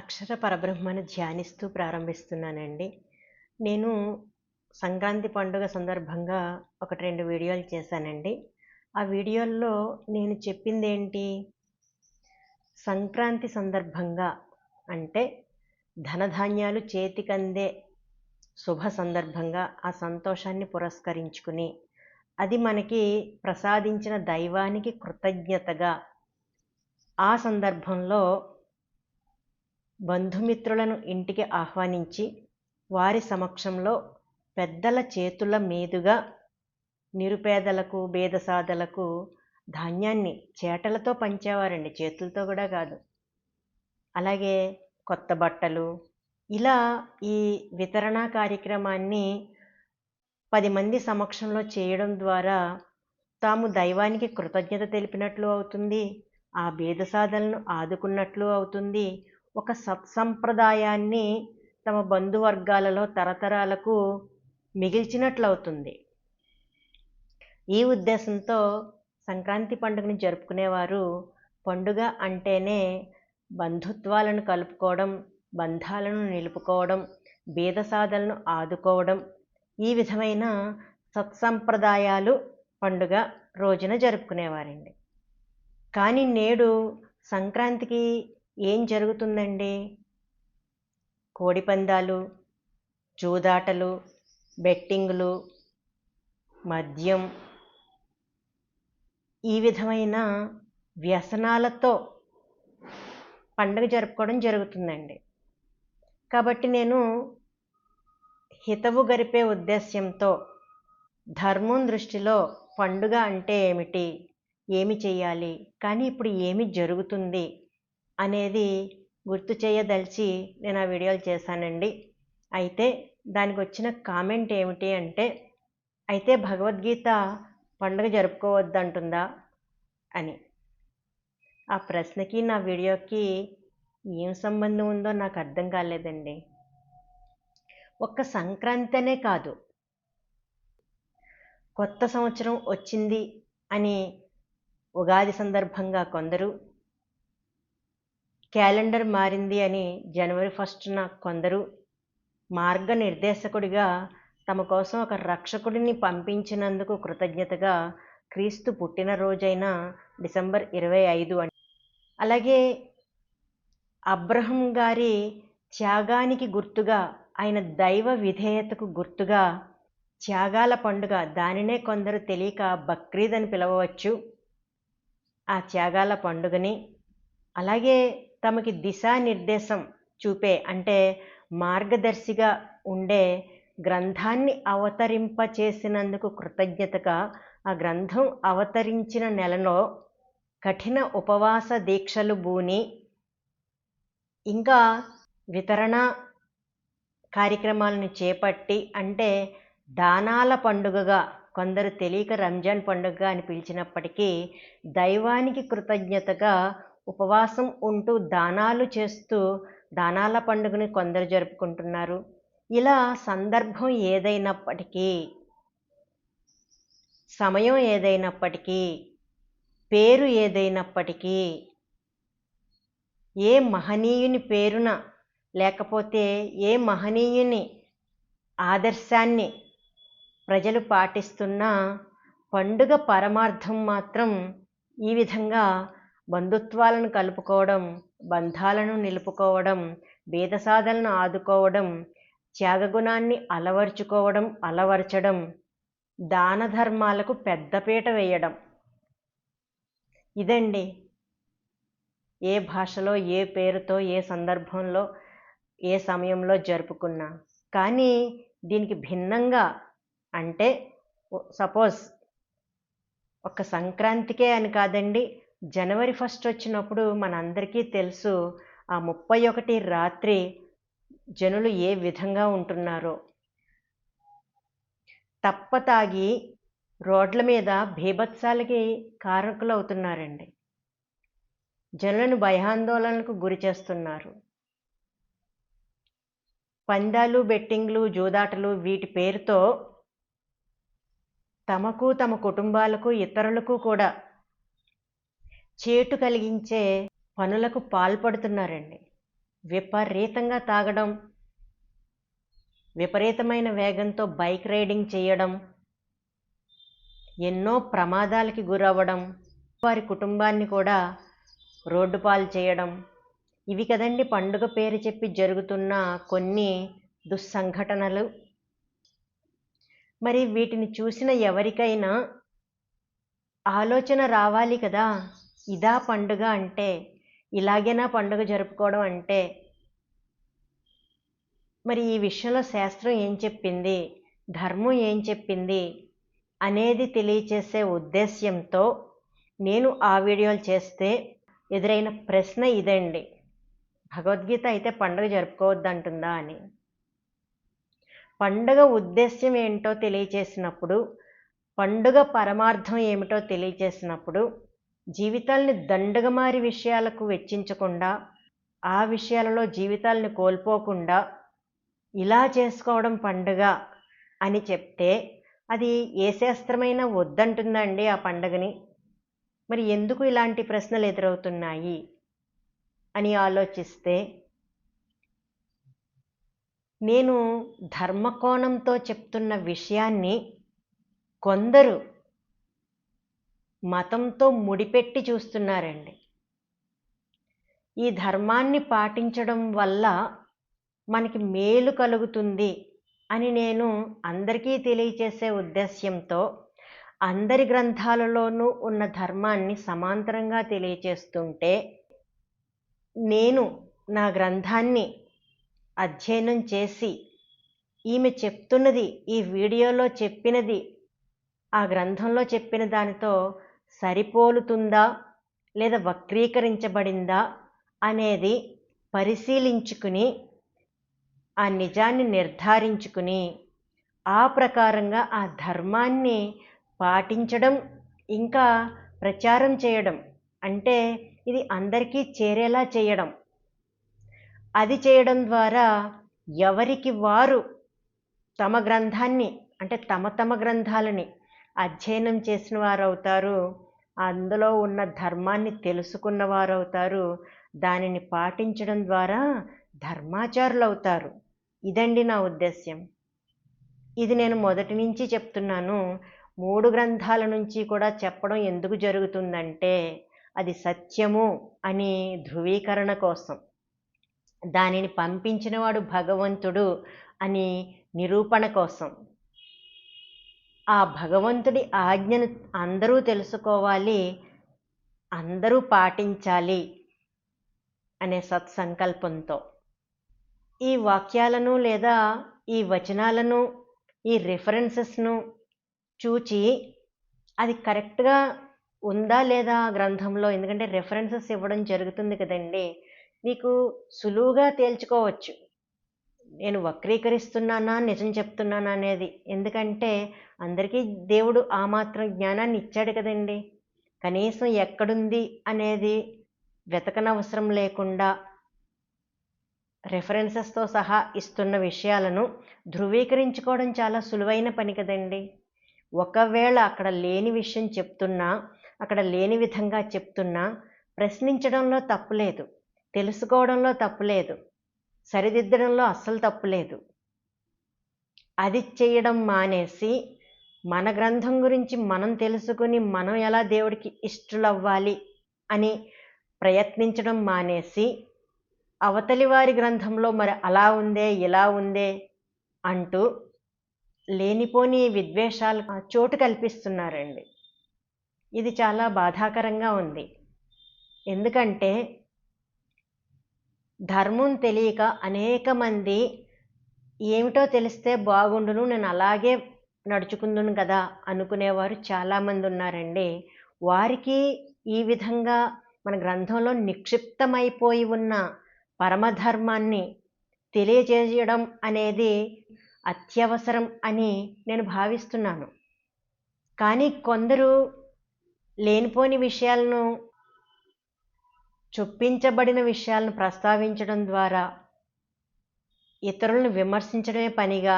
అక్షర పరబ్రహ్మను ధ్యానిస్తూ ప్రారంభిస్తున్నానండి. నేను సంక్రాంతి పండుగ సందర్భంగా ఒకటి రెండు వీడియోలు చేశానండి. ఆ వీడియోల్లో నేను చెప్పింది ఏంటి సంక్రాంతి సందర్భంగా అంటే ధనధాన్యాలు చేతికందే శుభ సందర్భంగా ఆ సంతోషాన్ని పురస్కరించుకుని అది మనకి ప్రసాదించిన దైవానికి కృతజ్ఞతగా ఆ సందర్భంలో బంధుమిత్రులను ఇంటికి ఆహ్వానించి వారి సమక్షంలో పెద్దల చేతుల మీదుగా నిరుపేదలకు బేదసాదలకు ధాన్యాన్ని చేటలతో పంచేవారండి. చేతులతో కూడా కాదు. అలాగే కొత్త బట్టలు. ఇలా ఈ వితరణ కార్యక్రమాన్ని పది మంది సమక్షంలో చేయడం ద్వారా తాము దైవానికి కృతజ్ఞత తెలిపినట్లు అవుతుంది. ఆ బేదసాధలను ఆదుకున్నట్లు అవుతుంది. ఒక సత్సంప్రదాయాన్ని తమ బంధువర్గాలలో తరతరాలకు మిగిల్చినట్లు అవుతుంది ఈ ఉద్దేశంతో సంక్రాంతి పండుగను జరుపుకునేవారు పండుగ అంటేనే బంధుత్వాలను కలుపుకోవడం బంధాలను నిలుపుకోవడం భేదసాధలను ఆదుకోవడం. ఈ విధమైన సత్సంప్రదాయాలు పండుగ రోజున జరుపుకునేవారండి. కానీ నేడు సంక్రాంతికి ఏం జరుగుతుందండి? కోడిపందాలు జూదాటలు బెట్టింగులు మద్యం ఈ విధమైన వ్యసనాలతో పండుగ జరుపుకోవడం జరుగుతుందండి. కాబట్టి నేను హితవు గరిపే ఉద్దేశ్యంతో ధర్మం దృష్టిలో పండుగ అంటే ఏమిటి? ఏమి చేయాలి? కానీ ఇప్పుడు ఏమి జరుగుతుంది? అనేది గుర్తు చేయదలిచి నేను ఆ వీడియోలు చేశానండి. అయితే దానికి వచ్చిన కామెంట్ ఏమిటి అంటే అయితే భగవద్గీత పండుగ జరుపుకోవద్దంటుందా? అని. ఆ ప్రశ్నకి నా వీడియోకి ఏం సంబంధం ఉందో నాకు అర్థం కాలేదండి. ఒక్క సంక్రాంతి అనే కాదు. కొత్త సంవత్సరం వచ్చింది అని ఉగాది సందర్భంగా కొందరు క్యాలెండర్ మారింది అని జనవరి ఫస్ట్న కొందరు మార్గనిర్దేశకుడిగా తమ కోసం ఒక రక్షకుడిని పంపించినందుకు కృతజ్ఞతగా క్రీస్తు పుట్టినరోజైన డిసెంబర్ ఇరవై ఐదు అని అలాగే అబ్రహం గారి త్యాగానికి గుర్తుగా ఆయన దైవ విధేయతకు గుర్తుగా త్యాగాల పండుగ దానినే కొందరు తెలియక బక్రీద్ అని పిలవవచ్చు. ఆ త్యాగాల పండుగని. అలాగే తమకి దిశానిర్దేశం చూపే అంటే మార్గదర్శిగా ఉండే గ్రంథాన్ని అవతరింపచేసినందుకు కృతజ్ఞతగా ఆ గ్రంథం అవతరించిన నెలలో కఠిన ఉపవాస దీక్షలు బూని ఇంకా వితరణ కార్యక్రమాలను చేపట్టి అంటే దానాల పండుగగా కొందరు తెలియక రంజాన్ పండుగ అని పిలిచినప్పటికీ దైవానికి కృతజ్ఞతగా ఉపవాసం ఉంటూ దానాలు చేస్తూ దానాల పండుగని కొందరు జరుపుకుంటున్నారు. ఇలా సందర్భం ఏదైనప్పటికీ సమయం ఏదైనప్పటికీ పేరు ఏదైనప్పటికీ ఏ మహనీయుని పేరున లేకపోతే ఏ మహనీయుని ఆదర్శాన్ని ప్రజలు పాటిస్తున్న పండుగ పరమార్థం మాత్రం ఈ విధంగా బంధుత్వాలను కలుపుకోవడం బంధాలను నిలుపుకోవడం భేదసాధలను ఆదుకోవడం త్యాగగుణాన్ని అలవర్చుకోవడం అలవర్చడం దాన ధర్మాలకు పెద్దపీట వేయడం. ఇదండి. ఏ భాషలో ఏ పేరుతో ఏ సందర్భంలో ఏ సమయంలో జరుపుకున్నా. కానీ దీనికి భిన్నంగా అంటే సపోజ్ ఒక సంక్రాంతికే అని కాదండి జనవరి ఫస్ట్ వచ్చినప్పుడు మనందరికీ తెలుసు ఆ ముప్పై ఒకటి రాత్రి జనులు ఏ విధంగా ఉంటున్నారో. తప్ప తాగి రోడ్ల మీద భీభత్సాలకి కారకులు అవుతున్నారండి జనులను భయాందోళనలకు గురి చేస్తున్నారు. పందాలు బెట్టింగ్లు జూదాటలు వీటి పేరుతో తమకు తమ కుటుంబాలకు ఇతరులకు కూడా చేటు కలిగించే పనులకు పాల్పడుతున్నారండి. విపరీతంగా తాగడం విపరీతమైన వేగంతో బైక్ రైడింగ్ చేయడం ఎన్నో ప్రమాదాలకి గురవ్వడం వారి కుటుంబాన్ని కూడా రోడ్డు పాలు చేయడం ఇవి కదండి పండుగ పేరు చెప్పి జరుగుతున్న కొన్ని దుస్సంఘటనలు. మరి వీటిని చూసిన ఎవరికైనా ఆలోచన రావాలి కదా? ఇదా పండుగ అంటే ఇలాగేనా పండుగ జరుపుకోవడం అంటే మరి ఈ విషయంలో శాస్త్రం ఏం చెప్పింది? ధర్మం ఏం చెప్పింది? అనేది తెలియచేసే ఉద్దేశ్యంతో నేను ఆ వీడియోలు చేస్తే ఎదురైన ప్రశ్న ఇదండి. భగవద్గీత అయితే పండుగ జరుపుకోవద్దంటుందా అని. పండుగ ఉద్దేశ్యం ఏంటో తెలియచేసినప్పుడు పండుగ పరమార్థం ఏమిటో తెలియచేసినప్పుడు జీవితాల్ని దండగమారి విషయాలకు వెచ్చించకుండా ఆ విషయాలలో జీవితాల్ని కోల్పోకుండా ఇలా చేసుకోవడం పండుగ అని చెప్తే అది ఏ శాస్త్రమైనా వద్దంటుందండి ఆ పండుగని. మరి ఎందుకు ఇలాంటి ప్రశ్నలు ఎదురవుతున్నాయి అని ఆలోచిస్తే నేను ధర్మకోణంతో చెప్తున్న విషయాన్ని కొందరు మతంతో ముడిపెట్టి చూస్తున్నారండి. ఈ ధర్మాన్ని పాటించడం వల్ల మనకి మేలు కలుగుతుంది అని నేను అందరికీ తెలియచేసే ఉద్దేశ్యంతో అందరి గ్రంథాలలోనూ ఉన్న ధర్మాన్ని సమాంతరంగా తెలియచేస్తుంటే నేను నా గ్రంథాన్ని అధ్యయనం చేసి ఈమె చెప్తున్నది ఈ వీడియోలో చెప్పినది ఆ గ్రంథంలో చెప్పిన దానితో సరిపోలుతుందా లేదా వక్రీకరించబడిందా అనేది పరిశీలించుకుని ఆ నిజాన్ని నిర్ధారించుకుని ఆ ప్రకారంగా ఆ ధర్మాన్ని పాటించడం ఇంకా ప్రచారం చేయడం. అంటే ఇది అందరికీ చేరేలా చేయడం. అది చేయడం ద్వారా ఎవరికి వారు తమ గ్రంథాన్ని అంటే తమ తమ గ్రంథాలని అధ్యయనం చేసిన వారు అవుతారు అందులో ఉన్న ధర్మాన్ని తెలుసుకున్న వారు అవుతారు దానిని పాటించడం ద్వారా ధర్మాచారులు అవుతారు ఇదండి నా ఉద్దేశ్యం. ఇది నేను మొదటి నుంచి చెప్తున్నాను. మూడు గ్రంథాల నుంచి కూడా చెప్పడం ఎందుకు జరుగుతుందంటే అది సత్యము అని ధృవీకరణ కోసం. దానిని పంపించినవాడు భగవంతుడు అని నిరూపణ కోసం. ఆ భగవంతుడి ఆజ్ఞను అందరూ తెలుసుకోవాలి అందరూ పాటించాలి అనే సత్సంకల్పంతో. ఈ వాక్యాలను లేదా ఈ వచనాలను ఈ రిఫరెన్సెస్ను చూచి అది కరెక్ట్గా ఉందా లేదా గ్రంథంలో? ఎందుకంటే రెఫరెన్సెస్ ఇవ్వడం జరుగుతుంది కదండి. మీకు సులువుగా తేల్చుకోవచ్చు. నేను వక్రీకరిస్తున్నానా నిజం చెప్తున్నానా అనేది. ఎందుకంటే అందరికీ దేవుడు ఆ మాత్రం జ్ఞానాన్ని ఇచ్చాడు కదండి. కనీసం ఎక్కడుంది అనేది వెతకనవసరం లేకుండా రెఫరెన్సెస్తో సహా ఇస్తున్న విషయాలను ధృవీకరించుకోవడం చాలా సులువైన పని కదండి. ఒకవేళ అక్కడ లేని విషయం చెప్తున్నా అక్కడ లేని విధంగా చెప్తున్నా ప్రశ్నించడంలో తప్పులేదు తెలుసుకోవడంలో తప్పులేదు సరిదిద్దడంలో అస్సలు తప్పులేదు అది చేయడం మానేసి మన గ్రంథం గురించి మనం తెలుసుకుని మనం ఎలా దేవుడికి ఇష్టలవ్వాలి అని ప్రయత్నించడం మానేసి అవతలి వారి గ్రంథంలో మరి అలా ఉందే ఇలా ఉందే అంటూ లేనిపోని విద్వేషాలు చోటు కల్పిస్తున్నారండి. ఇది చాలా బాధాకరంగా ఉంది. ఎందుకంటే ధర్మం తెలియక అనేక మంది ఏమిటో తెలిస్తే బాగుండును నేను అలాగే నడుచుకుందును కదా అనుకునేవారు చాలామంది ఉన్నారండి. వారికి ఈ విధంగా మన గ్రంథంలో నిక్షిప్తమైపోయి ఉన్న పరమధర్మాన్ని తెలియజేయడం అనేది అత్యవసరం అని నేను భావిస్తున్నాను. కానీ కొందరు లేనిపోని విషయాలను చొప్పించబడిన విషయాలను ప్రస్తావించడం ద్వారా ఇతరులను విమర్శించడమే పనిగా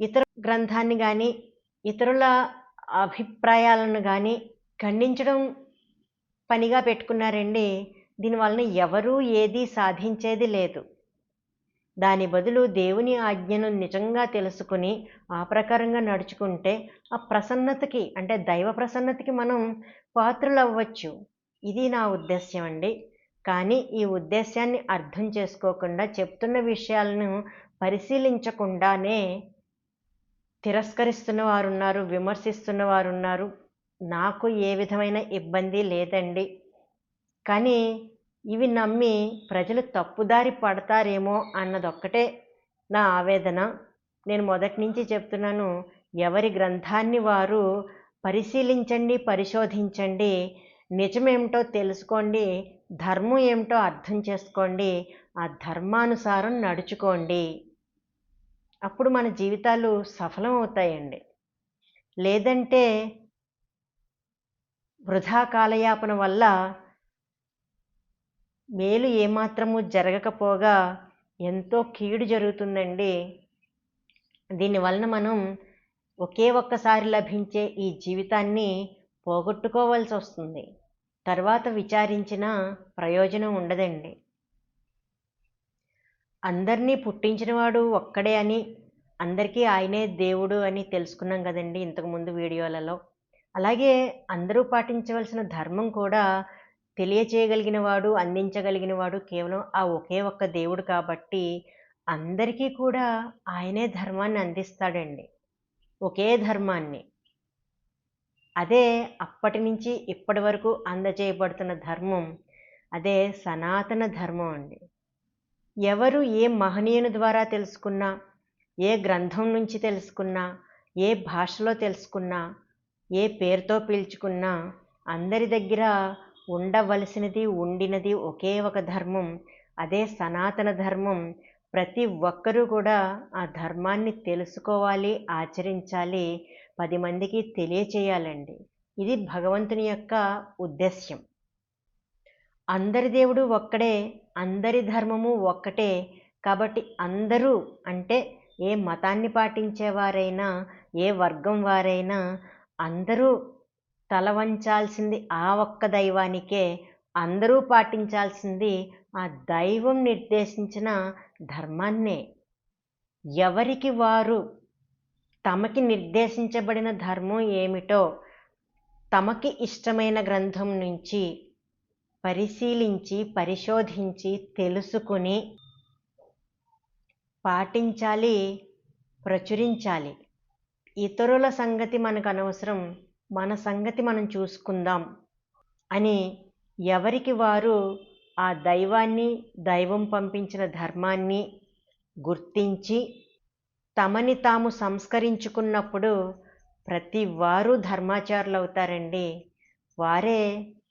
ఇతర గ్రంథాన్ని కానీ ఇతరుల అభిప్రాయాలను కానీ ఖండించడం పనిగా పెట్టుకున్నారండి. దీనివలన ఎవరూ ఏదీ సాధించేది లేదు. దాని బదులు దేవుని ఆజ్ఞను నిజంగా తెలుసుకుని ఆ ప్రకారంగా నడుచుకుంటే ఆ ప్రసన్నతకి అంటే దైవ ప్రసన్నతకి మనం పాత్రలు అవ్వచ్చు ఇది నా ఉద్దేశ్యం అండి. కానీ ఈ ఉద్దేశాన్ని అర్థం చేసుకోకుండా చెప్తున్న విషయాలను పరిశీలించకుండానే తిరస్కరిస్తున్న వారున్నారు విమర్శిస్తున్న వారు ఉన్నారు నాకు ఏ విధమైన ఇబ్బంది లేదండి. కానీ ఇవి నమ్మి ప్రజలు తప్పుదారి పడతారేమో అన్నదొక్కటే నా ఆవేదన. నేను మొదటి నుంచి చెప్తున్నాను ఎవరి గ్రంథాన్ని వారు పరిశీలించండి పరిశోధించండి నిజమేమిటో తెలుసుకోండి ధర్మం ఏమిటో అర్థం చేసుకోండి ఆ ధర్మానుసారం నడుచుకోండి. అప్పుడు మన జీవితాలు సఫలం అవుతాయండి లేదంటే వృధా కాలయాపన వల్ల మేలు ఏమాత్రము జరగకపోగా ఎంతో కీడు జరుగుతుందండి. దీనివలన మనం ఒకే ఒక్కసారి లభించే ఈ జీవితాన్ని పోగొట్టుకోవాల్సి వస్తుంది తర్వాత విచారించిన ప్రయోజనం ఉండదండి. అందరినీ పుట్టించినవాడు ఒక్కడే అని అందరికీ ఆయనే దేవుడు అని తెలుసుకున్నాం కదండి ఇంతకుముందు వీడియోలలో. అలాగే అందరూ పాటించవలసిన ధర్మం కూడా తెలియచేయగలిగిన వాడు అందించగలిగిన వాడు కేవలం ఆ ఒకే ఒక్క దేవుడు కాబట్టి అందరికీ కూడా ఆయనే ధర్మాన్ని అందిస్తాడండి. ఒకే ధర్మాన్ని. అదే అప్పటి నుంచి ఇప్పటి వరకు అందజేయబడుతున్న ధర్మం. అదే సనాతన ధర్మం అండి. ఎవరు ఏ మహనీయుని ద్వారా తెలుసుకున్నా ఏ గ్రంథం నుంచి తెలుసుకున్నా ఏ భాషలో తెలుసుకున్నా ఏ పేరుతో పిలుచుకున్నా అందరి దగ్గర ఉండవలసినది ఉండినది ఒకే ఒక ధర్మం. అదే సనాతన ధర్మం. ప్రతి ఒక్కరూ కూడా ఆ ధర్మాన్ని తెలుసుకోవాలి ఆచరించాలి పది మందికి తెలియచేయాలండి. ఇది భగవంతుని యొక్క ఉద్దేశ్యం. అందరి దేవుడు ఒక్కడే అందరి ధర్మము ఒక్కటే కాబట్టి అందరూ అంటే ఏ మతాన్ని పాటించేవారైనా ఏ వర్గం వారైనా అందరూ తల వంచాల్సింది ఆ ఒక్క దైవానికే అందరూ పాటించాల్సింది ఆ దైవం నిర్దేశించిన ధర్మాన్నే. ఎవరికి వారు తమకి నిర్దేశించబడిన ధర్మం ఏమిటో తమకి ఇష్టమైన గ్రంథం నుంచి పరిశీలించి పరిశోధించి తెలుసుకుని పాటించాలి ప్రచురించాలి. ఇతరుల సంగతి మనకు అనవసరం మన సంగతి మనం చూసుకుందాం అని ఎవరికి వారు ఆ దైవాన్ని దైవం పంపించిన ధర్మాన్ని గుర్తించి తమని తాము సంస్కరించుకున్నప్పుడు ప్రతి వారు ధర్మాచారులు అవుతారండి వారే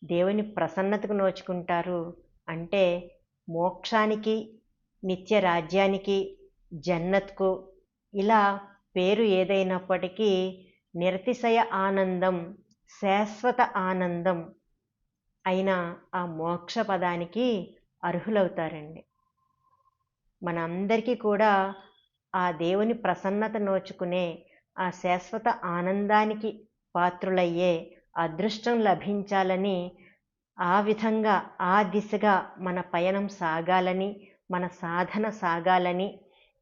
దేవుని ప్రసన్నతకు నోచుకుంటారు. అంటే మోక్షానికి నిత్య రాజ్యానికి జన్నత్కు ఇలా పేరు ఏదైనప్పటికీ నిరతిశయ ఆనందం శాశ్వత ఆనందం అయిన ఆ మోక్ష పదానికి అర్హులవుతారండి. మనందరికీ కూడా ఆ దేవుని ప్రసన్నత నోచుకునే ఆ శాశ్వత ఆనందానికి పాత్రులయ్యే అదృష్టం లభించాలని ఆ విధంగా ఆ దిశగా మన పయనం సాగాలని మన సాధన సాగాలని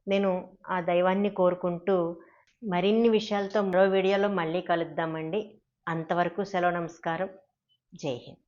నేను ఆ దైవాన్ని కోరుకుంటూ మరిన్ని విషయాలతో మరో వీడియోలో మళ్ళీ కలుద్దామండి. అంతవరకు సెలవు నమస్కారం. జై హింద్.